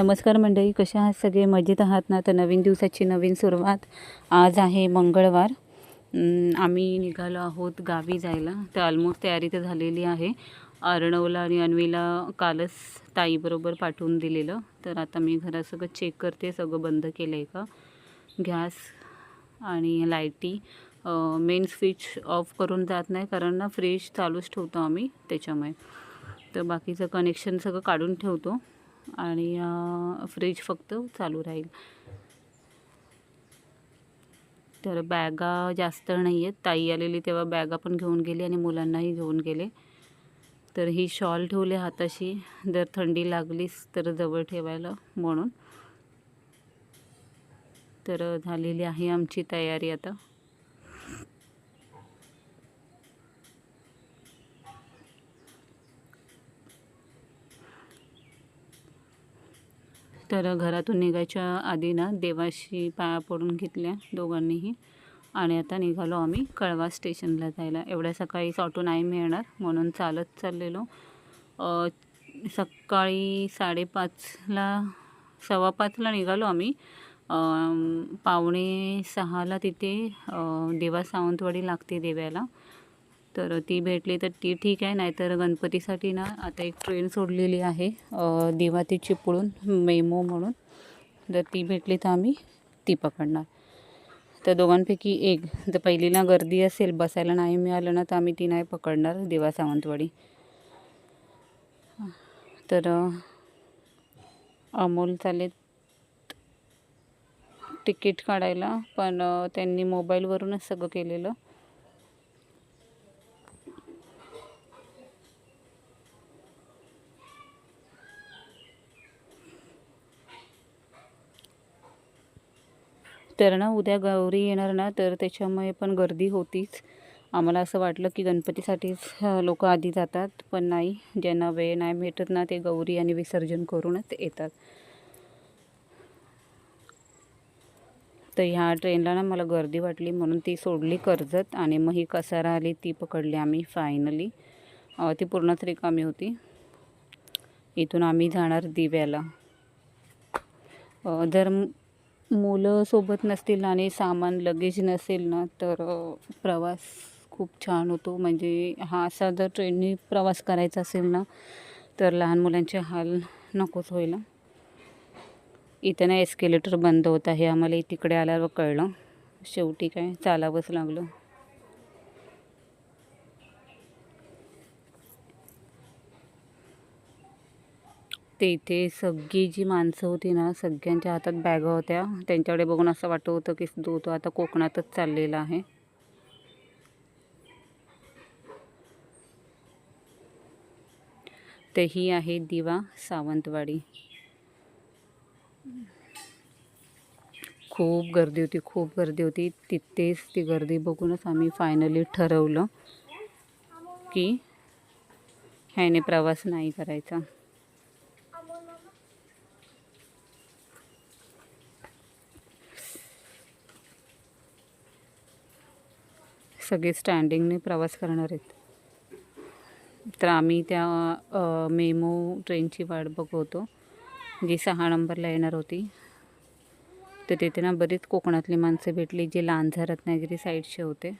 नमस्कार मंडळी कसे आहात सगळे? मजेत आहात ना? तर नवीन दिवसाची नवीन सुरुवात आज आहे मंगळवार. आम्ही निघालो आहोत गावी जायला. तर ऑलमोस्ट तयारी तर झालेली आहे. अर्णवला आणि अन्वीला कालच ताईबरोबर पाठवून दिलेलं. तर आता मी घरात सगळं चेक करते. सगळं बंद केलं आहे का? गॅस आणि लाईटी मेन स्विच ऑफ करून जात नाही कारण ना फ्रीज चालूच ठेवतो आम्ही त्याच्यामुळे. तर बाकीचं कनेक्शन सगळं काढून ठेवतो. आणि फ्रीज फक्त चालू राहील. तर बॅगा जास्त नाही आहेत ताई आलेली तेव्हा बॅगा पण घेऊन गेली आणि मुलांनाही घेऊन गेले. तर ही शॉल ठेवली हाताशी. जर थंडी लागलीच तर जवळ ठेवायला म्हणून. तर झालेली आहे आमची तयारी आता. तर घरातून निघायच्या आधी ना देवाशी पाया पडून घेतल्या दोघांनीही. आणि आता निघालो आम्ही कळवा स्टेशनला जायला. एवढ्या सकाळीच ऑटो नाही मिळणार म्हणून चालत चाललेलो. सकाळी साडेपाचला सव्वा पाचला निघालो आम्ही. पावणे सहाला तिथे देवा सावंतवाडी लागते देव्याला. तर ती भेटली तर ती ठीक आहे नाहीतर गणपतीसाठी ना आता एक ट्रेन सोडलेली आहे दिवा ते चिपळूण मेमो म्हणून. जर ती भेटली तर आम्ही ती पकडणार. तर दोघांपैकी एक जर पहिलीला गर्दी असेल बसायला नाही मिळालं ना तर आम्ही ती नाही पकडणार दिवा सावंतवाडी. तर अमोल चालेत तिकीट काढायला पण त्यांनी मोबाईलवरूनच सगळं केलेलं. तर ना उद्या गौरी येणार ना तर त्याच्यामुळे पण गर्दी होतीच. आम्हाला असं वाटलं की गणपतीसाठीच लोक आधी जातात पण नाही ज्यांना वेळ नाही भेटत ना ते गौरी आणि विसर्जन करूनच येतात. तर ह्या ट्रेनला ना मला गर्दी वाटली म्हणून ती सोडली कर्जत आणि मग ही कसारा आली ती पकडली आम्ही फायनली ती पूर्णच रिकामी होती. इथून आम्ही जाणार दिव्याला. जर मुलं सोबत नसतील आणि सामान लगेज नसेल ना तर प्रवास खूप छान होतो. म्हणजे हा असा जर ट्रेननी प्रवास करायचा असेल ना तर लहान मुलांचे हाल नकोच होईल इथं ना एस्केलेटर बंद होत आहे. आम्हाला तिकडे आल्यावर कळलं. शेवटी काय चालावंच लागलं. ते इथे सगळी जी माणसं होती ना सगळ्यांच्या हातात बॅगा होत्या. त्यांच्याकडे बघून असं वाटत होतं की तो तो आता कोकणातच चाललेला आहे. तर ही आहे दिवा सावंतवाडी. खूप गर्दी होती खूप गर्दी होती. तिथेच ती गर्दी बघूनच आम्ही फायनली ठरवलं की ह्याने प्रवास नाही करायचा. सगळे स्टँडिंगने प्रवास करणार आहेत. तर आम्ही त्या मेमो ट्रेनची वाट बघवतो जी सहा नंबरला येणार होती. तर तिथे ना बरीच कोकणातली माणसं भेटली जे लांजा रत्नागिरी साईडचे होते.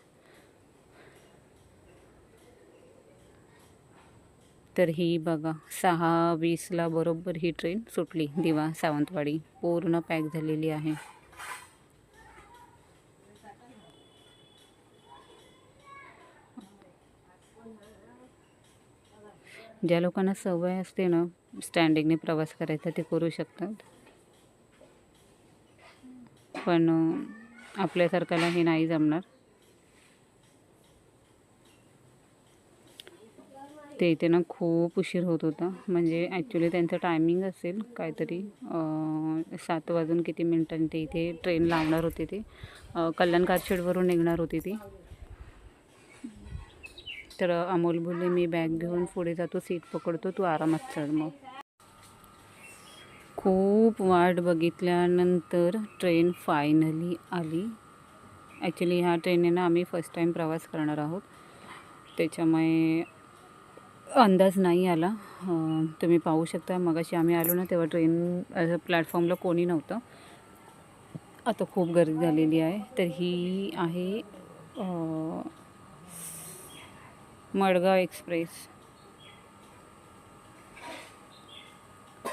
तर ही बघा सहा वीसला बरोबर ही ट्रेन सुटली. दिवा सावंतवाडी पूर्ण पॅक झालेली आहे. ज्या लोकांना सवय असते ना स्टँडिंगने प्रवास करायचा ते करू शकतात. पण आपल्यासारख्याला हे नाही जमणार. ते इथे ना खूप उशीर होत होता. म्हणजे ॲक्च्युली त्यांचं टायमिंग असेल काहीतरी सात वाजून किती मिनिटांनी ते इथे ट्रेन लावणार होते ते. कल्याण कारशेडवरून निघणार होती ती. तर अमोल बोलले मी बॅग घेऊन पुढे जातो सीट पकडतो तू आरामात चढ मग. खूप वाट बघितल्यानंतर ट्रेन फायनली आली. ॲक्च्युली ह्या ट्रेनने ना आम्ही फर्स्ट टाईम प्रवास करणार आहोत. त्याच्यामुळे अंदाज नाही आला. तुम्ही पाहू शकता मगाशी आम्ही आलो ना तेव्हा ट्रेन असं प्लॅटफॉर्मला कोणी नव्हतं. आता खूप गर्दी झालेली आहे. तर ही आहे मडगाव एक्सप्रेस.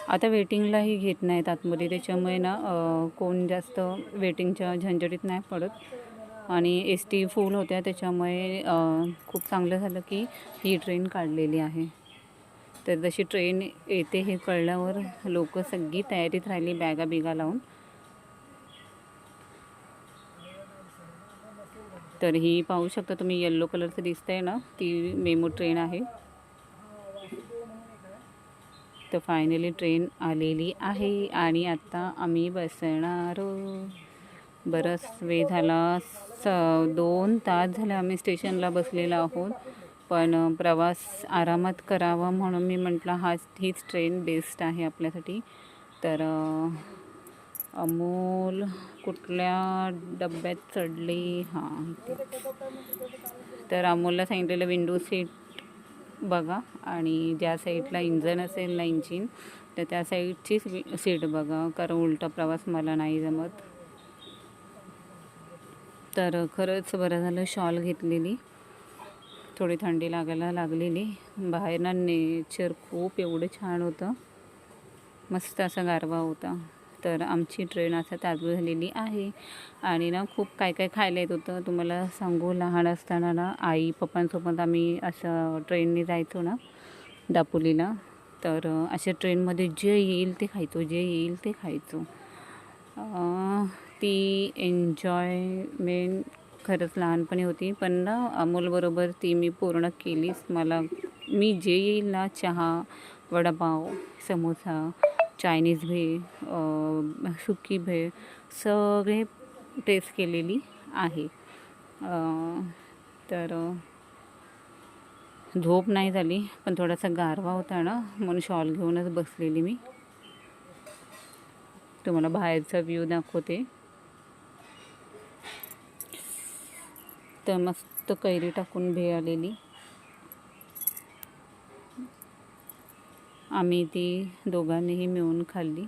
आता वेटिंगलाही घेत नाहीत आतमध्ये त्याच्यामुळे ना कोण जास्त वेटिंगच्या झंझटीत नाही पडत. आणि एस टी फुल होत्या त्याच्यामुळे खूप चांगलं झालं की ही ट्रेन काढलेली आहे. तर जशी ट्रेन येते हे कळल्यावर लोक सगळी तयारीत राहिली बॅगा बिगा लावून. तर ही पाहू शकता तुम्ही येल्लो कलरचं दिसतंय ना ती मेमो ट्रेन आहे. तर फायनली ट्रेन आलेली आहे आणि आता आम्ही बसणार बराच वेळ झाला स दोन तास झाले आम्ही स्टेशनला बसलेलो आहोत. पण प्रवास आरामात करावा म्हणून मी म्हटलं हाच हीच ट्रेन बेस्ट आहे आपल्यासाठी. तर अमोल कुठल्या डब्यात चढले? हां. तर अमोलला सांगितलेलं विंडो सीट बघा आणि ज्या साईडला इंजन असेल ना इंजिन तर त्या साईडचीच सीट बघा. कारण उलटा प्रवास मला नाही जमत. तर खरंच बरं झालं शॉल घेतलेली. थोडी थंडी लागायला लागलेली. बाहेर ना नेचर खूप एवढं छान होतं. मस्त असा गारवा होता. तर आमची ट्रेन आता चालू झालेली आहे. आणि ना खूप काय काय खायला येत होतं तुम्हाला सांगू लहान असताना ना आई पप्पांसोबत आम्ही असं ट्रेनने जायचो ना दापोलीला. तर अशा ट्रेनमध्ये जे येईल ते खायचो जे येईल ते खायचो. ती एन्जॉयमेंट खरंच लहानपणी होती पण ना अमोलबरोबर ती मी पूर्ण केलीच. मला मी जे येईल ना चहा वडापाव समोसा चायनीज भेळ सुकी भेळ सगळे टेस्ट केलेली आहे. तर झोप नाही झाली पण थोडासा गारवा होता ना म्हणून शॉल घेऊनच बसलेली मी. तुम्हाला बाहेरचा व्ह्यू दाखवते. तर मस्त कैरी टाकून भेळ आलेली. आम्ही ती दोघांनीही मिळून खाल्ली.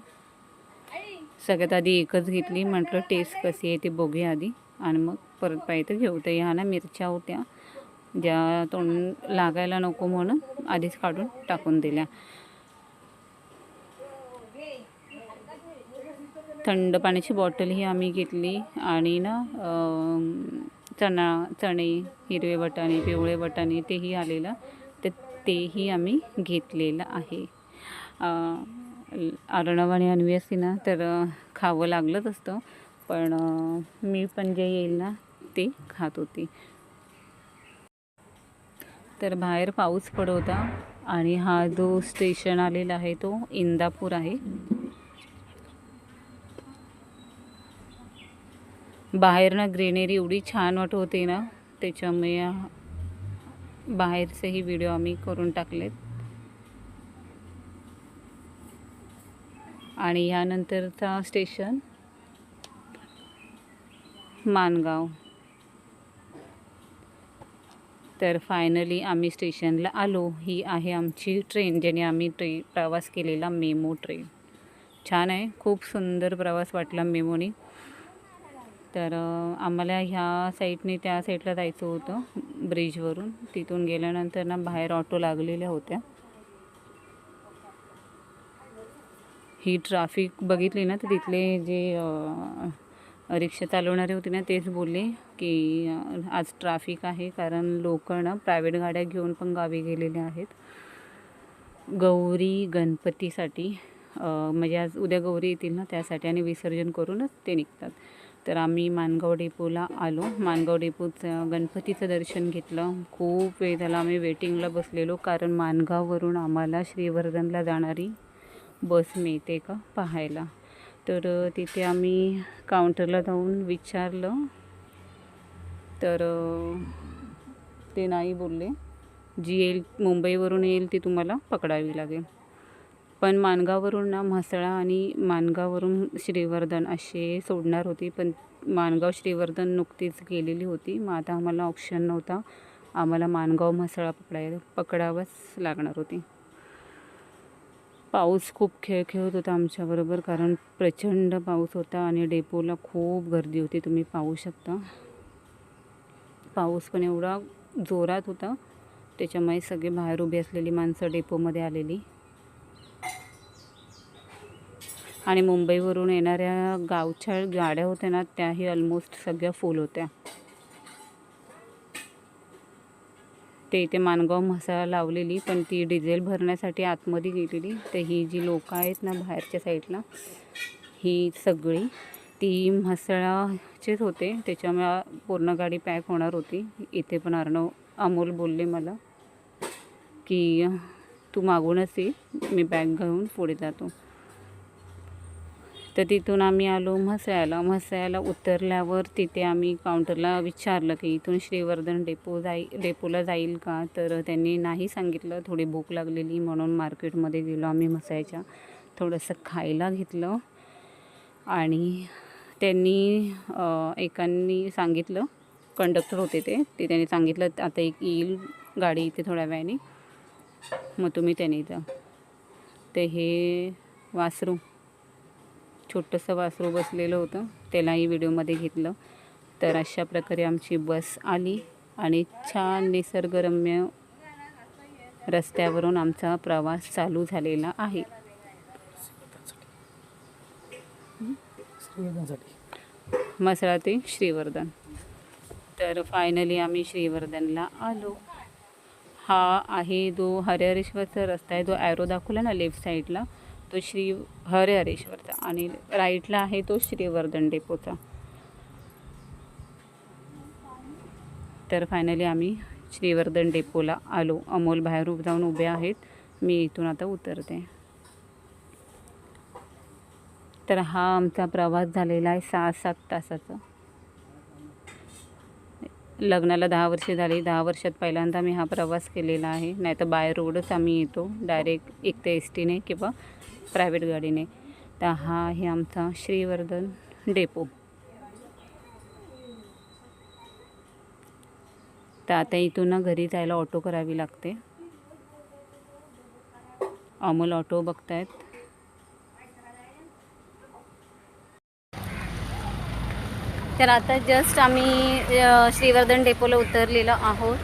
सगळ्यात आधी एकच घेतली म्हटलं टेस्ट कशी आहे ते बघूया आधी. आणि मग परत पाहिजे तर घेऊ. तर ह्या ना मिरच्या होत्या ज्या तोंड लागायला नको म्हणून आधीच काढून टाकून दिल्या. थंड पाण्याची बॉटलही आम्ही घेतली आणि ना चणा चणे हिरवे वटाणे पिवळे वटाणे तेही आलेलं. तर तेही आम्ही घेतलेलं आहे. अर्णव आणि अन्वी असती ना तर खावं लागलंच असतं. पण मी पण जे येईल ना ते खात होती. तर बाहेर पाऊस पडत होता आणि हा जो स्टेशन आलेला आहे तो इंदापूर आहे. बाहेर ना ग्रीनरी एवढी छान वाटत होती ना त्याच्यामुळे बाहेरचेही व्हिडिओ आम्ही करून टाकलेत. आणि ह्यानंतरचा स्टेशन मानगाव. तर फायनली आम्ही स्टेशनला आलो. ही आहे आमची ट्रेन ज्याने आम्ही ट्रे प्रवास केलेला मेमो ट्रेन छान आहे. खूप सुंदर प्रवास वाटला मेमोनी. तर आम्हाला ह्या साईडने त्या साईडला जायचं होतं ब्रिजवरून तिथून गेल्यानंतर ना बाहेर ऑटो लागलेल्या होत्या. ही ट्राफिक बघितली ना तर तिथले जे रिक्षा चालवणारे होते ना तेच बोलले की आज ट्राफिक आहे कारण लोक ना प्रायव्हेट गाड्या घेऊन पण गावी गेलेले आहेत. गौरी गणपतीसाठी म्हणजे आज उद्या गौरी येतील ना त्यासाठी आणि विसर्जन करूनच ते निघतात. तर आम्ही मानगाव डेपोला आलो. मानगाव डेपोचं गणपतीचं दर्शन घेतलं. खूप वेळ झाला आम्ही वेटिंगला बसलेलो कारण मानगाववरून आम्हाला श्रीवर्धनला जाणारी बस मिळते का पाहायला? तर तिथे आम्ही काउंटरला जाऊन विचारलं. तर ते नाही बोलले. जी येईल मुंबईवरून येईल ती तुम्हाला पकडावी लागेल. पण मानगाववरून ना म्हसळा आणि मानगाववरून श्रीवर्धन असे सोडणार होती. पण मानगाव श्रीवर्धन नुकतीच गेलेली होती. मग आता आम्हाला ऑप्शन नव्हता. आम्हाला मानगाव म्हसळा पकडाय पकडावंच लागणार होती. पाऊस खूप खेळ खेळत होता आमच्याबरोबर कारण प्रचंड पाऊस होता आणि डेपोला खूप गर्दी होती. तुम्ही पाहू शकता. पाऊस पण एवढा जोरात होता. त्याच्यामुळे सगळे बाहेर उभी असलेली माणसं डेपोमध्ये आलेली. आणि मुंबईवरून येणाऱ्या गावच्या गाड्या होत्या ना त्याही ऑलमोस्ट सगळ्या फुल होत्या. ते इथे माणगाव म्हसाळा लावलेली पण ती डिझेल भरण्यासाठी आतमध्ये गेलेली. तर ही जी लोकं आहेत ना बाहेरच्या साईडला ही सगळी ती म्हसळाचेच होते. त्याच्यामुळे पूर्ण गाडी पॅक होणार होती. इथे पण अर्णव अमोल बोलले मला की तू मागूनच ये मी बॅग घेऊन पुढे जातो. तर तिथून आम्ही आलो म्हसळ्याला. म्हसळ्याला उतरल्यावर तिथे आम्ही काउंटरला विचारलं की इथून श्रीवर्धन डेपो जाई डेपोला जाईल का? तर त्यांनी नाही सांगितलं. थोडी भूक लागलेली म्हणून मार्केटमध्ये गेलो आम्ही म्हसायच्या थोडंसं खायला घेतलं. आणि त्यांनी एकांनी सांगितलं कंडक्टर होते ते ते त्यांनी सांगितलं आता एक येईल गाडी इथे थोड्या वेळाने. मग तुम्ही त्याने जा. ते हे वासरू छोटंसं वासरू बसलेलं होतं. त्यालाही व्हिडिओमध्ये घेतलं. तर अशा प्रकारे आमची बस आली आणि छान निसर्गरम्य रस्त्यावरून आमचा प्रवास चालू झालेला आहे. मसळा ते श्रीवर्धन. तर फायनली आम्ही श्रीवर्धनला आलो. हा आहे जो हरिहरेश्वरचा रस्ता आहे जो ॲरो दाखवला ना लेफ्ट साईडला तो श्री हरिहरेश्वरचा आणि राईटला आहे तो श्रीवर्धन डेपोचा. तर फायनली आम्ही श्रीवर्धन डेपोला आलो. अमोल बाहेर जाऊन उभे आहेत. मी इथून आता उतरते. तर हा आमचा प्रवास झालेला आहे सहा सात तासाचा. लग्नाला दहा वर्षे झाली. दहा वर्षात पहिल्यांदा मी हा प्रवास केलेला आहे. नाही तर बाय रोडच आम्ही येतो. डायरेक्ट एक तर एस टीने किंवा प्रायव्हेट गाडीने. तर हा आहे आमचा श्रीवर्धन डेपो. तर आता इथून ना घरी जायला ऑटो करावी लागते. अमोल ऑटो बघतायत. तर आता जस्ट आम्ही श्रीवर्धन डेपोला उतरलेलो आहोत.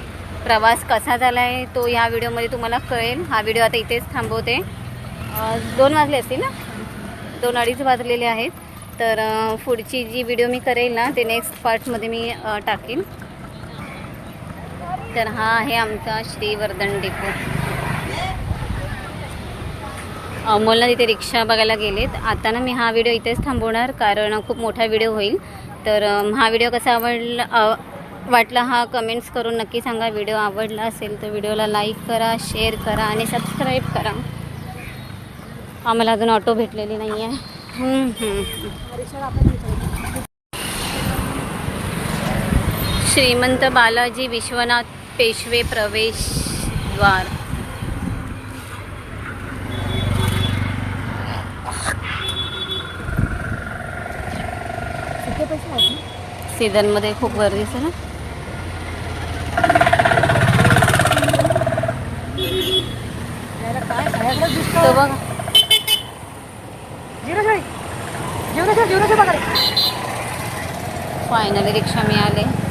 प्रवास कसा झाला आहे तो या व्हिडिओमध्ये तुम्हाला कळेल. हा व्हिडिओ आता इथेच थांबवते. दोन वाजले असतील ना? दोन अडीच वाजलेले आहेत. तर पुढची जी व्हिडिओ मी करेल ना ते नेक्स्ट पार्टमध्ये मी टाकेन. तर हा आहे आमचा श्रीवर्धन डेपो अमोलला तिथे रिक्षा बघायला गेलेत. आता ना मी हा व्हिडिओ इथेच थांबवणार कारण खूप मोठा व्हिडिओ होईल. तर हा व्हिडिओ कसा आवडला वाटला हा कमेंट्स करून नक्की सांगा. व्हिडिओ आवडला असेल तर व्हिडिओला लाईक करा शेअर करा आणि सबस्क्राईब करा. आम्हाला अजून ऑटो भेटलेली नाही आहे श्रीमंत बालाजी विश्वनाथ पेशवे प्रवेशद्वार किती सीझनमध्ये खूप गर्दी असते ना? बघा. फायनली रिक्षा मिळाले.